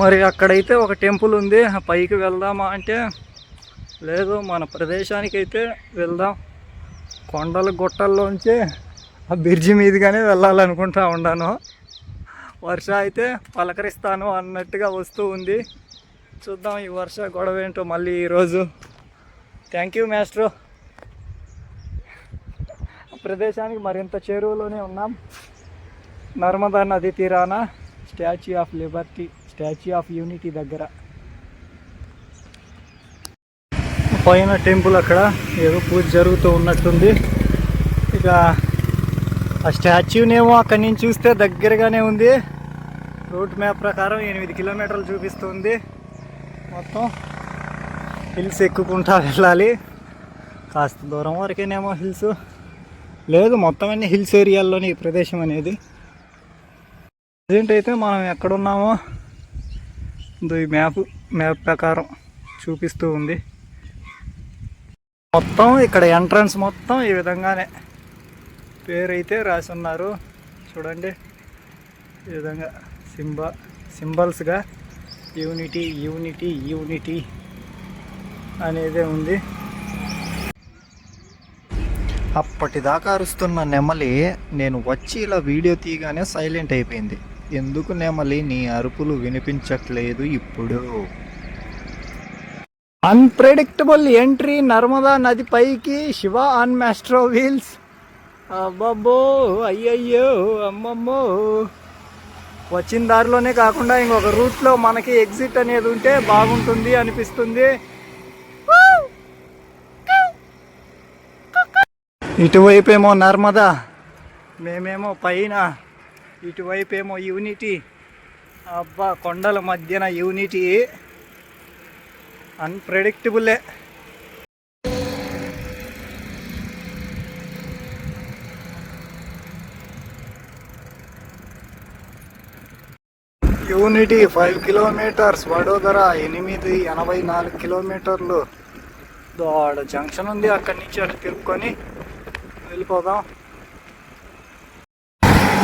మరి అక్కడైతే ఒక టెంపుల్ ఉంది. ఆ పైకి వెళ్దామా అంటే లేదు మన ప్రదేశానికి అయితే వెళ్దాం. కొండల గుట్టల్లోంచి ఆ బ్రిడ్జి మీదుగానే వెళ్ళాలనుకుంటా ఉన్నాను. వర్ష అయితే పలకరిస్తాను అన్నట్టుగా వస్తూ ఉంది. చూద్దాం ఈ వర్ష గొడవ ఏంటో మళ్ళీ ఈరోజు థ్యాంక్ యూ మాస్ట్రో ప్రదేశానికి మరింత చేరువలోనే ఉన్నాం. నర్మదా నది తీరాన statue of liberty. Statue of unity దగ్గర. పైన టెంపుల్ అక్కడ ఏదో పూజ జరుగుతూ ఉన్నట్టుంది. ఇక ఆ స్టాచ్యూనేమో అక్కడి నుంచి చూస్తే దగ్గరగానే ఉంది. రూట్ మ్యాప్ ప్రకారం ఎనిమిది కిలోమీటర్లు చూపిస్తుంది. మొత్తం హిల్స్ ఎక్కుకుంటా వెళ్ళాలి. కాస్త దూరం వరకేనేమో హిల్స్. లేదు మొత్తం అన్ని హిల్స్ ఏరియాల్లోని ఈ ప్రదేశం అనేది. ప్రజెంట్ అయితే మనం ఎక్కడున్నామో ఈ మ్యాప్ మ్యాప్ ప్రకారం చూపిస్తూ ఉంది. మొత్తం ఇక్కడ ఎంట్రన్స్ మొత్తం ఈ విధంగానే పేరైతే రాసి ఉన్నారు చూడండి ఈ విధంగా సింబా సింబల్స్గా యూనిటీ యూనిటీ యూనిటీ అనేదే ఉంది. అప్పటిదాకా అరుస్తున్న నెమలి నేను వచ్చి ఇలా వీడియో తీయగానే సైలెంట్ అయిపోయింది. ఎందుకు నెమలి నీ అరుపులు వినిపించట్లేదు ఇప్పుడు? అన్ప్రెడిక్టబుల్ ఎంట్రీ నర్మదా నది పైకి శివ ఆన్ మాస్ట్రో వీల్స్ అబ్బబ్బో అయ్యయ్యో అమ్మమ్మో. వచ్చిన దారిలోనే కాకుండా ఇంకొక రూట్లో మనకి ఎగ్జిట్ అనేది ఉంటే బాగుంటుంది అనిపిస్తుంది. ఇటువైపేమో నర్మదా మేమేమో పైన. ఇటువైపు ఏమో యూనిటీ. అబ్బా కొండల మధ్యన యూనిటీ. అన్ప్రెడిక్టబులే. యూనిటీ ఫైవ్ కిలోమీటర్స్ వడోదర ఎనిమిది ఎనభై నాలుగు కిలోమీటర్లు. ఆడ జంక్షన్ ఉంది అక్కడి నుంచి అటు తిరుక్కొని వెళ్ళిపోదాం.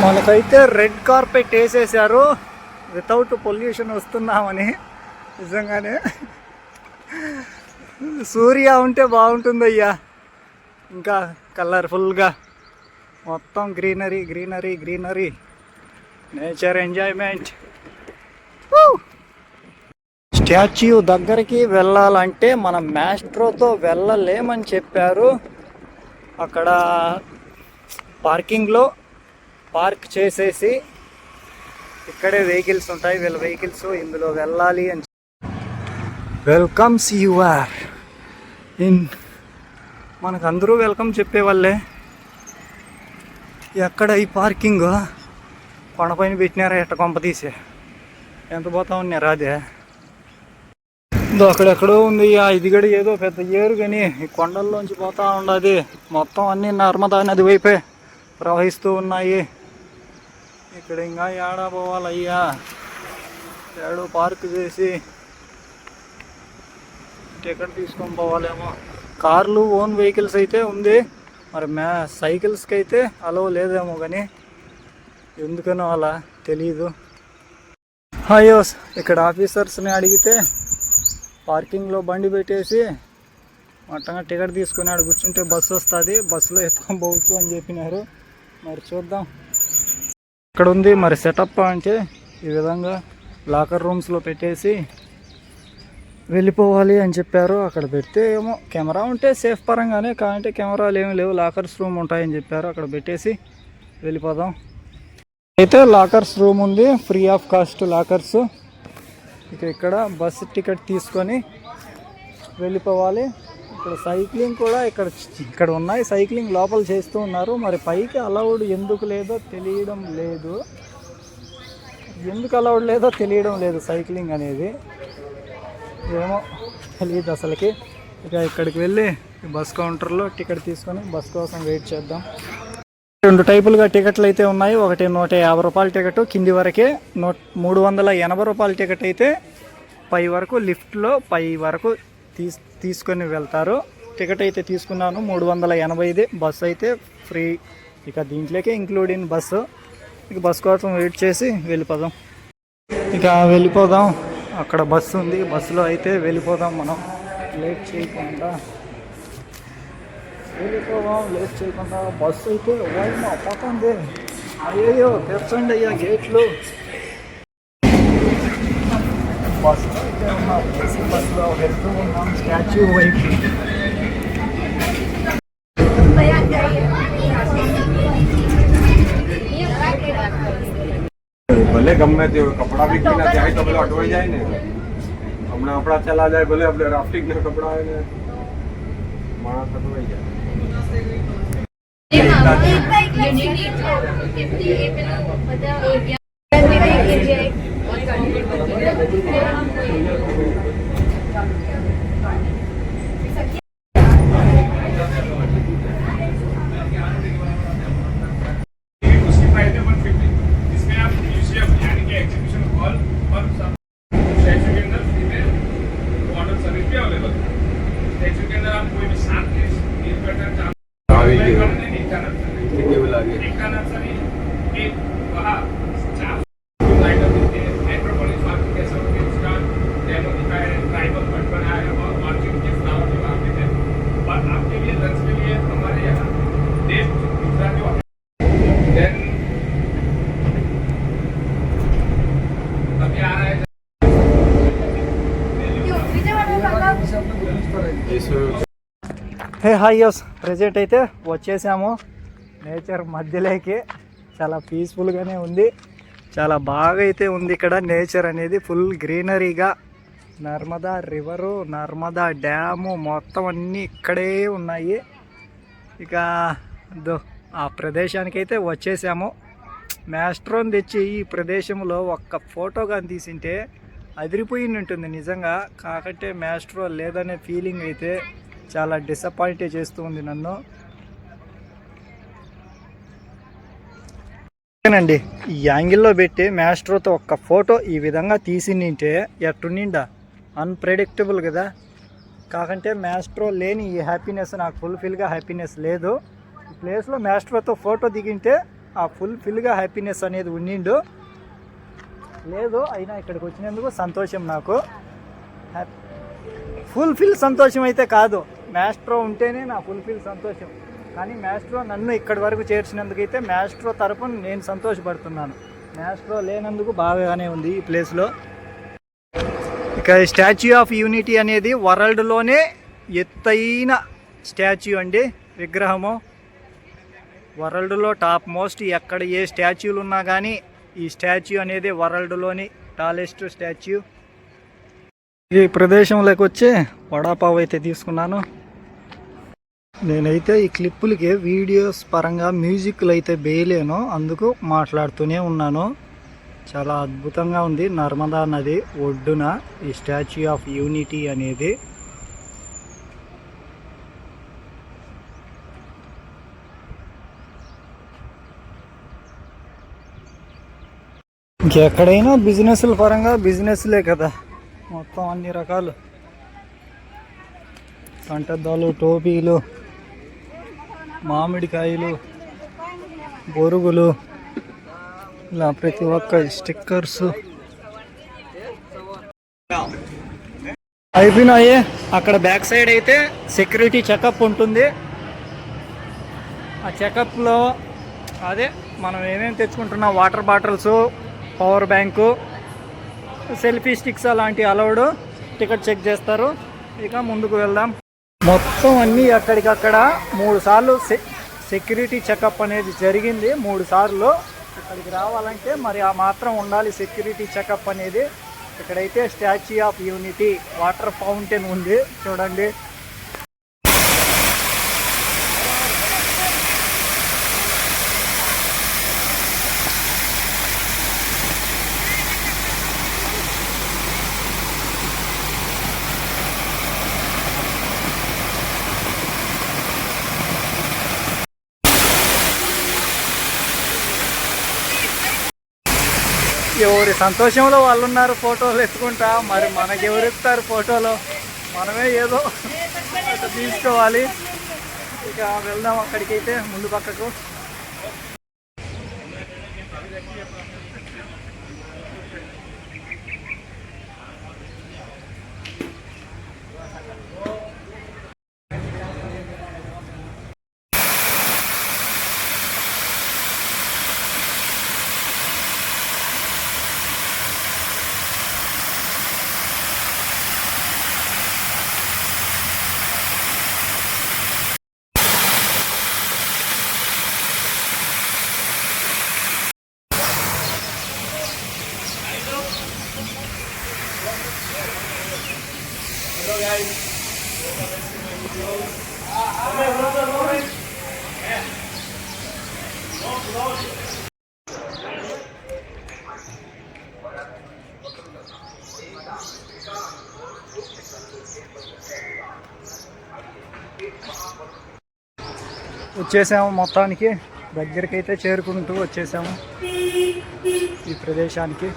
మనకైతే రెడ్ కార్పెట్ వేసేసారు వితౌట్ పొల్యూషన్ వస్తున్నామని. నిజంగానే. సూర్య ఉంటే బాగుంటుందయ్యా. ఇంకా కలర్ఫుల్గా మొత్తం greenery greenery greenery nature enjoyment statue దగ్గరికి వెళ్ళాలంటే మన మ్యాస్ట్రోతో వెళ్ళలేమని చెప్పారు. అక్కడ పార్కింగ్లో పార్క్ చేసేసి ఇక్కడే వెహికల్స్ ఉంటాయి. వీళ్ళ వెహికల్స్ ఇందులో వెళ్ళాలి అని వెల్కమ్స్ యు ఆర్ ఇన్ మనకు అందరూ వెల్కమ్ చెప్పేవాళ్ళే. ఎక్కడ ఈ పార్కింగ్? కొండపైన పెట్టినారా? ఎట్ట కొంప తీసే? ఎంత పోతా ఉన్నారా అదే అక్కడెక్కడో ఉంది. ఆ ఇదిగడ ఏదో పెద్ద ఏరు కానీ ఈ కొండల్లోంచి పోతా ఉండదు. మొత్తం అన్ని నర్మదా నది వైపే ప్రవహిస్తూ ఉన్నాయి. ఇక్కడ ఇంకా ఏడా పోవాలయ్యా? ఏడో పార్క్ చేసి టికెట్ తీసుకొని పోవాలేమో. కార్లు ఓన్ వెహికల్స్ అయితే ఉంది. మరి మ్యా సైకిల్స్కి అయితే అలవ్ లేదేమో కానీ ఎందుకనో అలా తెలీదు. అయ్యో ఇక్కడ ఆఫీసర్స్ని అడిగితే పార్కింగ్లో బండి పెట్టేసి మొట్టంగా టికెట్ తీసుకుని ఆడ కూర్చుంటే బస్సు వస్తుంది. బస్సులో ఎత్తుకొని పోవచ్చు అని చెప్పినారు. మరి చూద్దాం. ఇక్కడ ఉంది మరి సెటప్ అంటే ఈ విధంగా లాకర్ రూమ్స్లో పెట్టేసి వెళ్ళిపోవాలి అని చెప్పారు. అక్కడ పెడితే ఏమో కెమెరా ఉంటే సేఫ్ పరంగానే కాదంటే కెమెరాలు ఏమి లేవు. లాకర్స్ రూమ్ ఉంటాయని చెప్పారు. అక్కడ పెట్టేసి వెళ్ళిపోదాం. అయితే లాకర్స్ రూమ్ ఉంది. ఫ్రీ ఆఫ్ కాస్ట్ లాకర్స్ ఇక ఇక్కడ బస్ టికెట్ తీసుకొని వెళ్ళిపోవాలి. ఇక్కడ సైక్లింగ్ కూడా ఇక్కడ ఇక్కడ ఉన్నాయి. సైక్లింగ్ లోపల చేస్తూ ఉన్నారు. మరి పైకి అలౌడ్ ఎందుకు లేదో తెలియడం లేదు. ఎందుకు అలౌడ్ లేదో తెలియడం లేదు సైక్లింగ్ అనేది. ఏమో తెలియదు అసలుకి. ఇక ఇక్కడికి వెళ్ళి బస్ కౌంటర్లో టికెట్ తీసుకొని బస్ కోసం వెయిట్ చేద్దాం. రెండు టైపులుగా టికెట్లు అయితే ఉన్నాయి. ఒకటి నూట యాభై రూపాయల టికెట్ కింది వరకే నూ మూడు వందల ఎనభై రూపాయల టికెట్ అయితే పై వరకు లిఫ్ట్లో పై వరకు తీసు తీసుకొని వెళ్తారు. టికెట్ అయితే తీసుకున్నాను. మూడు వందల ఎనభైది బస్సు అయితే ఫ్రీ. ఇక దీంట్లోకే ఇంక్లూడింగ్ బస్సు ఇక బస్ కోసం వెయిట్ చేసి వెళ్ళిపోదాం. ఇక వెళ్ళిపోదాం. అక్కడ బస్సు ఉంది. బస్సులో అయితే వెళ్ళిపోదాం మనం. లేట్ చేయకుండా. వెళ్ళిపోదాం. లేట్ చేయకుండా బస్సు అయితే ఓయమ్మా పోతుంది. అయ్యో తెచ్చండి అయ్యా గేట్లు. బస్సులో ఇక్కడ ఉన్న ఏసీ బస్సులో వెళ్తూ ఉన్నాం స్టాచ్యూ వైపు ભલે ગમે તે કપડાં બી કીના જાય તો પેલો અટવાઈ જાય ને હમણાં આપણા ચલા જાય ભલે આપણે રાફ્ટિંગ ના કપડા હોય ને માણસ અટવાઈ જાય બધા Thank you. Hey hi yes. Present అయితే వచ్చేసాము. నేచర్ మధ్యలోకి చాలా పీస్ఫుల్గానే ఉంది. చాలా బాగా అయితే ఉంది ఇక్కడ నేచర్ అనేది. ఫుల్ గ్రీనరీగా నర్మదా రివరు నర్మదా డ్యాము మొత్తం అన్నీ ఇక్కడే ఉన్నాయి. ఇక దో ఆ ప్రదేశానికి అయితే వచ్చేసాము మ్యాస్ట్రోన్ తెచ్చి ఈ ప్రదేశంలో ఒక్క ఫోటో కానీ తీసింటే అదిరిపోయి ఉంటుంది నిజంగా. కాకంటే మ్యాస్ట్రో లేదనే ఫీలింగ్ అయితే చాలా డిసప్పాయింట్ చేస్తూ ఉంది నన్ను. అండి ఈ యాంగిల్లో పెట్టి మ్యాస్ట్రోతో ఒక్క ఫోటో ఈ విధంగా తీసిండింటే ఎట్టునిండా అన్ప్రెడిక్టబుల్ కదా. కాకంటే మ్యాస్ట్రో లేని ఈ హ్యాపీనెస్ నాకు ఫుల్ఫిల్గా హ్యాపీనెస్ లేదు. ఈ ప్లేస్లో మ్యాస్ట్రోతో ఫోటో దిగింటే ఆ ఫుల్ఫిల్గా హ్యాపీనెస్ అనేది ఉండిండు. లేదు అయినా ఇక్కడికి వచ్చినందుకు సంతోషం నాకు. ఫుల్ఫిల్ సంతోషం అయితే కాదు. మ్యాస్ట్రో ఉంటేనే నా ఫుల్ఫిల్ సంతోషం. కానీ మ్యాస్ట్రో నన్ను ఇక్కడి వరకు చేర్చినందుకు అయితే మ్యాస్ట్రో తరపున నేను సంతోషపడుతున్నాను. మ్యాస్ట్రో లేనందుకు బాగానే ఉంది ఈ ప్లేస్లో ఇక స్టాచ్యూ ఆఫ్ యూనిటీ అనేది వరల్డ్లోనే ఎత్తైన స్టాచ్యూ అండి. విగ్రహము. వరల్డ్లో టాప్ మోస్ట్ ఎక్కడ ఏ స్టాచ్యూలు ఉన్నా కానీ ఈ స్టాచ్యూ అనేది వరల్డ్లోని టాలెస్ట్ స్టాచ్యూ ఈ ప్రదేశంలోకి వచ్చి వడాపావ్ అయితే తీసుకున్నాను. నేనైతే ఈ క్లిప్పులకి వీడియోస్ పరంగా మ్యూజిక్లు అయితే వేయలేను. అందుకు మాట్లాడుతూనే ఉన్నాను. చాలా అద్భుతంగా ఉంది. నర్మదా నది ఒడ్డున ఈ స్టాచ్యూ ఆఫ్ యూనిటీ అనేది. ఇంకెక్కడైనా బిజినెస్ల పరంగా బిజినెస్లే కదా. మొత్తం అన్ని రకాలు. కంటద్దాలు టోపీలు మామిడికాయలు బొరుగులు ఇలా ప్రతి ఒక్క స్టిక్కర్స్ అయిపోయినాయి. అక్కడ బ్యాక్ సైడ్ అయితే సెక్యూరిటీ చెకప్ ఉంటుంది. ఆ చెకప్లో అదే మనం ఏమేమి తెచ్చుకుంటున్నాం? Water bottles power bank selfie sticks అలాంటి అలౌడ్ టికెట్ చెక్ చేస్తారు. ఇక ముందుకు వెళ్దాం. మొత్తం అన్నీ అక్కడికక్కడ మూడు సార్లు సె- సెక్యూరిటీ చెకప్ అనేది జరిగింది. మూడు సార్లు ఇక్కడికి రావాలంటే మరి ఆ మాత్రం ఉండాలి సెక్యూరిటీ చెకప్ అనేది. ఇక్కడైతే statue of unity water fountain ఉంది. చూడండి. ఎవరి సంతోషంలో వాళ్ళు ఉన్నారు ఫోటోలు ఎత్తుకుంటా మరి మనకి ఎవరు ఇస్తారు ఫోటోలు? మనమే ఏదో తీసుకోవాలి. ఇక వెళ్దాం అక్కడికైతే ముందు పక్కకు. వచ్చేసాము మొత్తానికి. దగ్గరికి అయితే చేరుకుంటూ వచ్చేసాము ఈ ప్రదేశానికి.